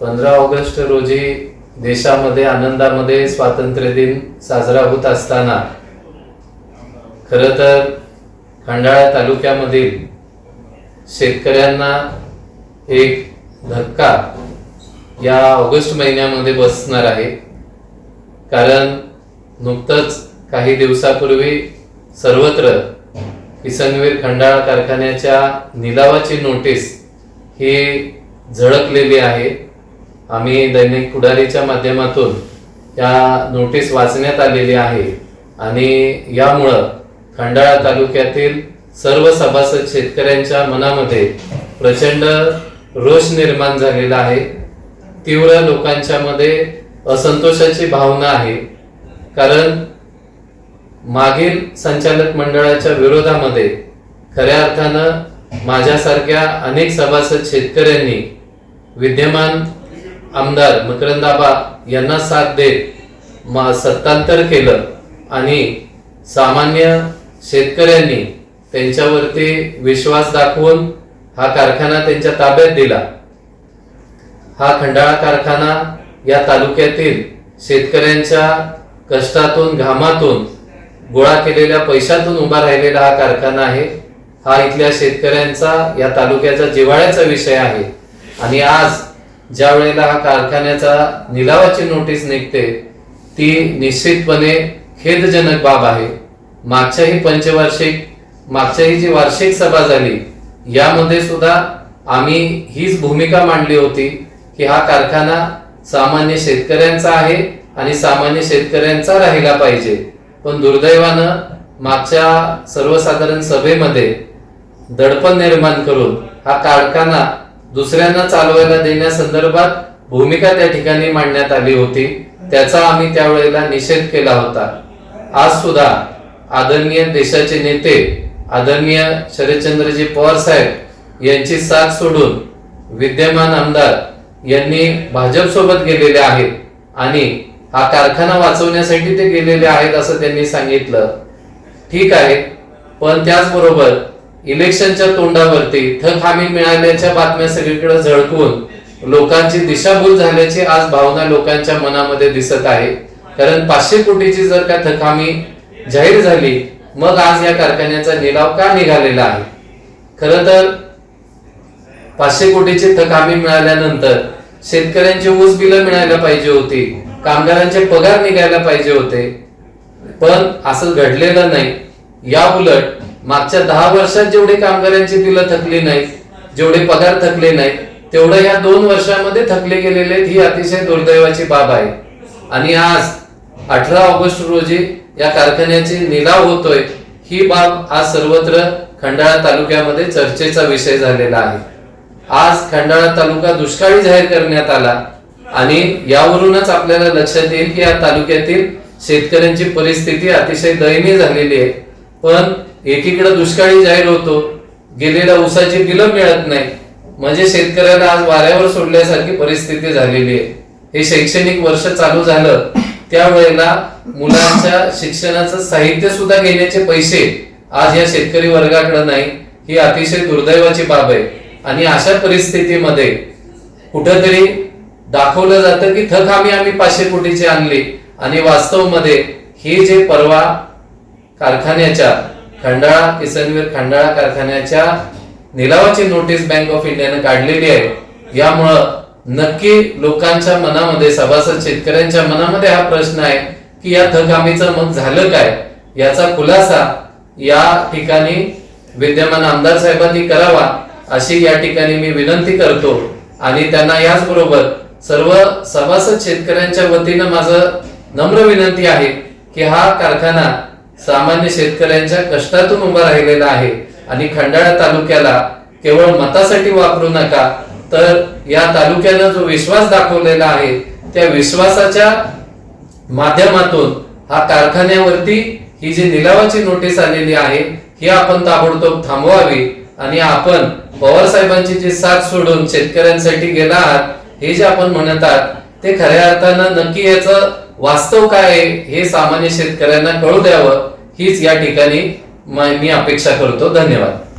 पंधरा ऑगस्ट रोजी देशामध्ये आनंदामध्ये स्वातंत्र्य दिन साजरा होत असताना खर तर खंडाळा तालुक्यामधील शेतकऱ्यांना एक धक्का या ऑगस्ट महिन्यामध्ये बसणार आहे. कारण नुकतंच काही दिवसापूर्वी सर्वत्र किसनवीर खंडाळा कारखान्याच्या निलावाची नोटीस ही झळकलेली आहे. आम्ही दैनिक पुढारीच्या माध्यमातून या नोटीस वाचण्यात आलेली आहे. आणि यामुळं खंडाळा तालुक्यातील सर्व सभासद शेतकऱ्यांच्या मनामध्ये प्रचंड रोष निर्माण झालेला आहे. तीव्र लोकांच्यामध्ये असंतोषाची भावना आहे. कारण मागील संचालक मंडळाच्या विरोधामध्ये खऱ्या अर्थानं माझ्यासारख्या अनेक सभासद शेतकऱ्यांनी विद्यमान आमदार मकरंदाबा यांना साथ देत मा सत्तांतर केलं आणि सामान्य शेतकऱ्यांनी त्यांच्यावरती विश्वास दाखवून हा कारखाना त्यांच्या ताब्यात दिला. हा खंडाळा कारखाना या तालुक्यातील शेतकऱ्यांच्या कष्टातून घामातून गोळा केलेल्या पैशातून उभा राहिलेला हा कारखाना आहे. हा इथल्या शेतकऱ्यांचा या तालुक्याचा जिव्हाळ्याचा विषय आहे. आणि आज ज्या वेळेला हा कारखान्याचा निलावाची नोटीस निघते ती निश्चितपणे खेदजनक बाब आहे. मागच्याही पंचवार्षिक मागच्याही जी वार्षिक सभा झाली यामध्ये सुद्धा आम्ही हीच भूमिका मांडली होती की हा कारखाना सामान्य शेतकऱ्यांचा आहे आणि सामान्य शेतकऱ्यांचा राहिला पाहिजे. पण दुर्दैवानं मागच्या सर्वसाधारण सभेमध्ये दडपण निर्माण करून हा कारखाना दुसऱ्यांना चालवायला देण्यासंदर्भात भूमिका त्या ठिकाणी मांडण्यात आली होती. त्याचा आम्ही त्यावेळेला निषेध केला होता. आज सुद्धा आदरणीय देशाचे नेते आदरणीय शरदचंद्रजी पवार साहेब यांची साथ सोडून विद्यमान आमदार यांनी भाजपसोबत गेलेले आहेत आणि हा कारखाना वाचवण्यासाठी ते गेलेले आहेत असं त्यांनी सांगितलं. ठीक आहे पण त्याचबरोबर इलेक्शनच्या तोंडावरती थक हमी मिळाल्याच्या बातम्या सगळीकडे झळकून लोकांची दिशाभूल झाल्याची आज भावना लोकांच्या मनामध्ये दिसत आहे. कारण पाचशे कोटीची जर का थक हमी जाहीर झाली मग आज या कारखान्याचा निलाव का निघालेला आहे? खर तर पाचशे कोटीची थक हमी मिळाल्यानंतर शेतकऱ्यांची ऊस बिलं मिळायला पाहिजे होती. कामगारांचे पगार निघायला पाहिजे होते. पण असं घडलेलं नाही. या उलट मागच्या दहा वर्षात जेवढे कामगारांची बिलं थकली नाहीत जेवढे पगार थकले नाहीत तेवढं या दोन वर्षामध्ये थकले गेलेले आहेत, ही अतिशय दुर्दैवाची बाब आहे. आणि आज अठरा ऑगस्ट रोजी या कारखान्याचे निलाव होतोय ही बाब आज सर्वत्र खंडाळा तालुक्यामध्ये चर्चेचा विषय झालेला आहे. आज खंडाळा तालुका दुष्काळी जाहीर करण्यात आला. आणि यावरूनच आपल्याला लक्षात येईल की या तालुक्यातील शेतकऱ्यांची परिस्थिती अतिशय दयनीय झालेली आहे. पण एकीकडे दुष्काळी जाहीर होतो गेलेल्या ऊसाची बिलं मिळत नाही. म्हणजे शेतकऱ्याला आज वाऱ्यावर सोडल्यासारखी परिस्थिती झालेली आहे. हे शैक्षणिक वर्ष चालू झालं त्यावेळेला मुलांच्या शिक्षणाचं साहित्य सुद्धा घेण्याचे पैसे आज या शेतकरी वर्गाकडे नाही ही अतिशय दुर्दैवाची बाब आहे. आणि अशा परिस्थितीमध्ये कुठंतरी दाखवलं जातं की थक आम्ही आम्ही पाचशे कोटीची आणली. आणि वास्तवमध्ये हे जे परवा कारखान्याच्या खंडाळा किसनवीर खंडाळा कारखान्याच्या निलावाची नोटीस बँक ऑफ इंडियानं काढलेली आहे. यामुळं नक्की लोकांच्या मनामध्ये सभासद शेतकऱ्यांच्या मनामध्ये हा प्रश्न आहे की या थकामीचं मग झालं काय? याचा खुलासा या ठिकाणी विद्यमान आमदार साहेबांनी करावा अशी या ठिकाणी मी विनंती करतो. आणि त्यांना याचबरोबर सर्व सभासद शेतकऱ्यांच्या वतीनं माझं नम्र विनंती आहे की हा कारखाना सामान्य शेतकऱ्यांच्या कष्टातून उभा राहिलेला आहे आणि खंडाळा तालुक्याला केवळ मतासाठी वापरू नका तर या तालुक्यानं जो विश्वास दाखवलेला आहे त्या विश्वासाच्या माध्यमातून हा कारखान्यावरती ही जी निलावाची नोटीस आलेली आहे ही आपण ताबडतोब थांबवावी आणि आपण पवार साहेबांची जी साथ सोडून शेतकऱ्यांसाठी गेला आहात हे जे आपण म्हणतात ते खऱ्या अर्थानं नक्की याचं वास्तव काय आहे हे सामान्य शेतकऱ्यांना कळू द्यावं हीच या ठिकाणी मी अपेक्षा करतो. धन्यवाद.